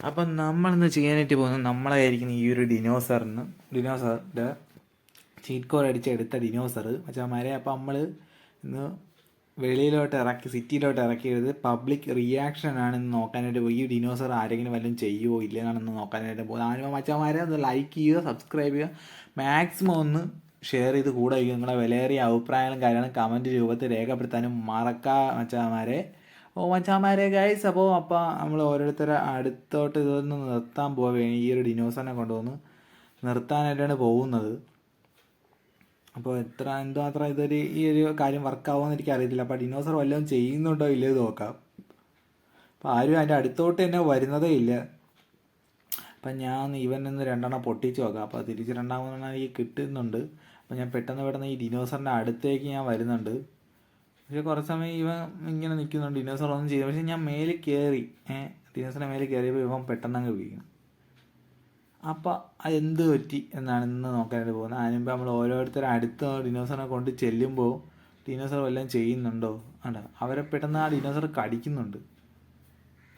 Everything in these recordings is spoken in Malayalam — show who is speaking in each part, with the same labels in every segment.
Speaker 1: അപ്പം നമ്മളിന്ന് ചെയ്യാനായിട്ട് പോകുന്നത് നമ്മളായിരിക്കുന്ന ഈ ഒരു ഡിനോസറിന് ഡിനോസറിന്റെ ചീറ്റ് കോർ അടിച്ച് എടുത്ത ഡിനോസർ മച്ചാമാരെ അപ്പം നമ്മൾ ഇന്ന് വെളിയിലോട്ട് ഇറക്കി സിറ്റിയിലോട്ട് ഇറക്കിയത് പബ്ലിക് റിയാക്ഷൻ ആണെന്ന് നോക്കാനായിട്ട് ഈ ഡിനോസർ ആരെങ്കിലും വല്ലതും ചെയ്യുമോ ഇല്ലെന്നാണെന്ന് നോക്കാനായിട്ട് പോകുന്നത് ആരും മച്ചാമാരെ ഒന്ന് ലൈക്ക് ചെയ്യുക സബ്സ്ക്രൈബ് ചെയ്യുക. മാക്സിമം ഒന്ന് ഷെയർ ചെയ്ത് കൂടെ നിങ്ങളുടെ വിലയേറിയ അഭിപ്രായങ്ങളും കാര്യങ്ങളും കമന്റ് രൂപത്തിൽ രേഖപ്പെടുത്താനും മറക്കാ മച്ചാമാരെ ഓ മച്ചാമാരെ ഗൈസ് അപ്പോൾ അപ്പോൾ നമ്മൾ ഓരോരുത്തരെ അടുത്തോട്ട് ഇതൊന്ന് നിർത്താൻ പോവുകയാണ് ഈ ഒരു ഡിനോസറിനെ കൊണ്ടുവന്ന് നിർത്താനായിട്ടാണ് പോകുന്നത്. അപ്പോൾ എത്ര എന്തുമാത്രം ഇതൊരു ഈ ഒരു കാര്യം വർക്കാവുമെന്ന് എനിക്ക് അറിയത്തില്ല. അപ്പോൾ ഡിനോസർ വല്ലതും ചെയ്യുന്നുണ്ടോ ഇല്ലയോ നോക്കാം. അപ്പോൾ ആരും അതിന്റെ അടുത്തോട്ട് തന്നെ വരുന്നതേ ഇല്ല. അപ്പം ഞാൻ ഇവൻ നിന്ന് രണ്ടെണ്ണം പൊട്ടിച്ച് നോക്കാം. അപ്പോൾ തിരിച്ച് രണ്ടാമതെണ്ണം എനിക്ക് കിട്ടുന്നുണ്ട്. അപ്പോൾ ഞാൻ പെട്ടെന്ന് പെട്ടെന്ന് ഈ ഡിനോസറിന്റെ അടുത്തേക്ക് ഞാൻ വരുന്നുണ്ട്. പക്ഷേ കുറച്ച് സമയം ഇവൻ ഇങ്ങനെ നിൽക്കുന്നുണ്ട്. ഡിനോസർ ഒന്നും ചെയ്തു പക്ഷെ ഞാൻ മേലിൽ കയറി. ഏഹ് ഡിനോസറിന്റെ മേലിൽ കയറിയപ്പോൾ ഇവൻ പെട്ടെന്ന് അങ്ങ് വീണു. അപ്പോൾ അതെന്ത് പറ്റി എന്നാണ് ഇന്ന് നോക്കാനായിട്ട് പോകുന്നത്. അതിനുമ്പോൾ നമ്മൾ ഓരോരുത്തരും അടുത്ത ഡിനോസറിനെ കൊണ്ട് ചെല്ലുമ്പോൾ ഡിനോസർ വല്ലതും ചെയ്യുന്നുണ്ടോ? അണ്ട അവരെ പെട്ടെന്ന് ആ ഡിനോസർ കടിക്കുന്നുണ്ട്.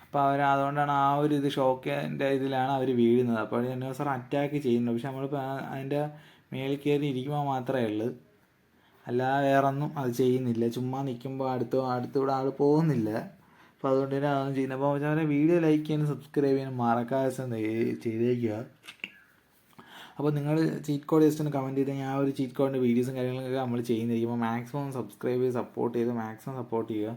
Speaker 1: അപ്പോൾ അവർ അതുകൊണ്ടാണ് ആ ഒരു ഇത് ഷോക്കിന്റെ ഇതിലാണ് അവർ വീഴുന്നത്. അപ്പോൾ ഡിനോസർ അറ്റാക്ക് ചെയ്യുന്നുണ്ട്. പക്ഷെ നമ്മളിപ്പോൾ അതിന്റെ മേളിൽ കയറി ഇരിക്കുമ്പോൾ മാത്രമേ ഉള്ളൂ. അല്ലാതെ വേറൊന്നും അത് ചെയ്യുന്നില്ല. ചുമ്മാ നിൽക്കുമ്പോൾ അടുത്ത് അടുത്തൂടെ ആൾ പോകുന്നില്ല. അപ്പോൾ അതുകൊണ്ട് തന്നെ അതൊന്നും ചെയ്യുന്നത് അപ്പോൾ അവരെ വീഡിയോ ലൈക്ക് ചെയ്യാനും സബ്സ്ക്രൈബ് ചെയ്യാനും മറക്കാതെ ചെയ്- ചെയ്തേക്കുക. അപ്പോൾ നിങ്ങൾ ചീറ്റ് കോഡ് ജസ്റ്റ് ഒന്ന് കമന്റ് ചെയ്ത് ഞാൻ ഒരു ചീറ്റ് കോഡിന്റെ വീഡിയോസും കാര്യങ്ങളൊക്കെ നമ്മൾ ചെയ്യുന്നതായിരിക്കും. അപ്പോൾ മാക്സിമം സബ്സ്ക്രൈബ് ചെയ്ത് സപ്പോർട്ട് ചെയ്ത് മാക്സിമം സപ്പോർട്ട് ചെയ്യുക.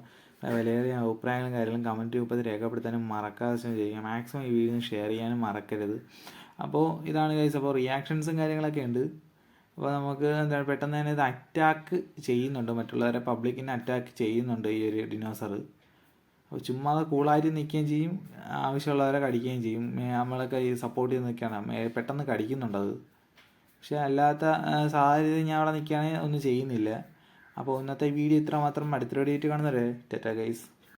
Speaker 1: വിലയേറിയ അഭിപ്രായങ്ങളും കാര്യങ്ങളും കമന്റ് രൂപത്തിൽ രേഖപ്പെടുത്താനും മറക്കാതെ ചെയ്യുക. മാക്സിമം ഈ വീഡിയോ ഷെയർ ചെയ്യാനും മറക്കരുത്. അപ്പോൾ ഇതാണ് ഗൈസ് അപ്പോൾ റിയാക്ഷൻസും കാര്യങ്ങളൊക്കെ ഉണ്ട്. അപ്പോൾ നമുക്ക് എന്താണ് പെട്ടെന്ന് തന്നെ ഇത് അറ്റാക്ക് ചെയ്യുന്നുണ്ട്. മറ്റുള്ളവരെ പബ്ലിക്കിനെ അറ്റാക്ക് ചെയ്യുന്നുണ്ട് ഈ ഒരു ഡിനോസർ അപ്പോൾ ചുമ്മാ കൂളായിട്ട് നിൽക്കുകയും ചെയ്യും. ആവശ്യമുള്ളവരെ കടിക്കുകയും ചെയ്യും. നമ്മളൊക്കെ ഈ സപ്പോർട്ട് ചെയ്ത് നിൽക്കണം പെട്ടെന്ന് കടിക്കുന്നുണ്ട് അത്. പക്ഷേ അല്ലാത്ത സാഹചര്യം ഞാൻ അവിടെ നിൽക്കുകയാണെങ്കിൽ ഒന്നും ചെയ്യുന്നില്ല. അപ്പോൾ ഇന്നത്തെ വീഡിയോ ഇത്ര മാത്രം അടുത്ത വീഡിയോ ആയിട്ട് കാണുന്നവരെ. Tata guys.